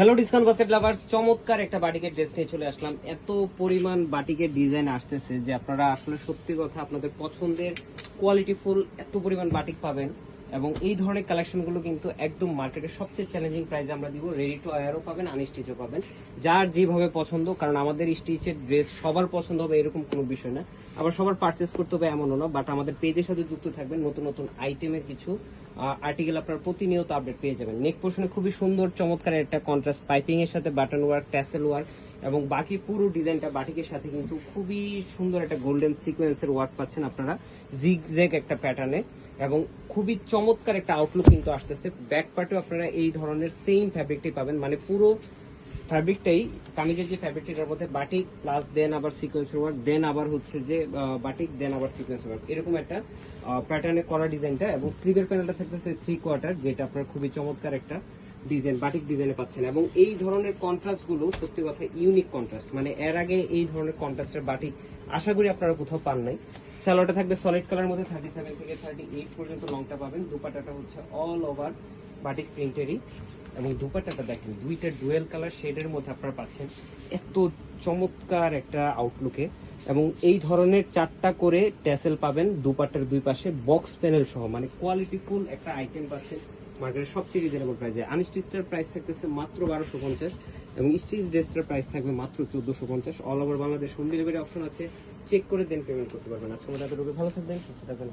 Hello discount basket lovers চমৎকার একটা বাটিকের ড্রেস নিয়ে চলে আসলাম। এত পরিমাণ বাটিকের ডিজাইন আসতেছে যে আপনারা আসলে সত্যি কথা আপনাদের পছন্দের কোয়ালিটিফুল এত পরিমাণ বাটিক পাবেন এবং এই ধরনের কালেকশনগুলো কিন্তু একদম মার্কেটের সবচেয়ে চ্যালেঞ্জিং প্রাইসে আমরা দিব। রেডি টু আয়ারও পাবেন আনস্টিচও পাবেন। যার যেভাবে পছন্দ, কারণ আমাদের স্টিচের ড্রেস সবার পছন্দ হবে এরকম কোনো বিষয় না। আবার সবার পারচেস করতে হবে এমনও না বাট আমাদের পেজের সাথে যুক্ত থাকবেন নতুন নতুন আইটেমের কিছু। আর্টিকেল আপনার প্রতিনিয়ত আপডেট পেয়ে যাবেন। নেক পোর্শনে খুবই সুন্দর, চমৎকার একটা কন্ট্রাস্ট পাইপিং এর সাথে বাটন ওয়ার্ক ট্যাসেল ওয়ার্ক এবং বাকি পুরো ডিজাইনটা বাটিকের সাথে কিন্তু খুবই সুন্দর একটা গোল্ডেন সিকোয়েন্সের ওয়ার্ক পাচ্ছেন আপনারা। জিগ জেগ একটা প্যাটার্নে এবং খুবই চমৎকার একটা আউটলুক কিন্তু আসতেছে। ব্যাক পার্টেও আপনারা এই ধরনের সেম ফ্যাব্রিকটি পাবেন মানে পুরো ফ্যাব্রিকটাই কামিজের যে ফ্যাব্রিকটার মধ্যে বাটিক প্লাস দেন আবার সিকোয়েন্স ওয়ার্ক দেন আবার হচ্ছে যে বাটিক দেন আবার সিকোয়েন্স ওয়ার্ক এরকম একটা প্যাটার্নে করা ডিজাইনটা এবং স্লিভের প্যানেলটা থাকতেছে থ্রি কোয়ার্টার যেটা আপনার খুবই চমৎকার একটা ডিজাইন বাটিক ডিজাইনে পাচ্ছেন। এবং এই ধরনের কন্ট্রাস্টগুলো, সত্যি কথা ইউনিক কন্ট্রাস্ট মানে এর আগে এই ধরনের কন্ট্রাস্টের বাটিক আশা করি আপনারা কোথাও পান নাই। স্যালোটা থাকবে সলিড কালার মধ্যে থার্টি সেভেন থেকে থার্টি এইট পর্যন্ত লংটা পাবেন। দুপাটাটা হচ্ছে অল ওভার বাটিক প্রিন্টেরই এবং দুপাট্টাটা দেখেন, দুইটা ডুয়েল কালার শেডের মধ্যে আপনারা পাচ্ছেন। এত চমৎকার একটা আউটলুকে এবং এই ধরনের চারটা করে ট্যাসেল পাবেন দুপাট্টার দুই পাশে বক্স প্যানেল সহ মানে কোয়ালিটিফুল একটা আইটেম পাচ্ছেন মার্কেটের সবচেয়ে রিজনেবল প্রাইসে আনস্টিচটার প্রাইস থাকতেছে মাত্র বারোশো পঞ্চাশ এবং স্টিচ ড্রেসটার প্রাইস থাকবে মাত্র চোদ্দশো পঞ্চাশ। All over Bangladesh home delivery option আছে। চেক করে দেন পেমেন্ট করতে পারবেন। আজকে আমাদের ভালো থাকবেন, সুস্থ থাকবেন।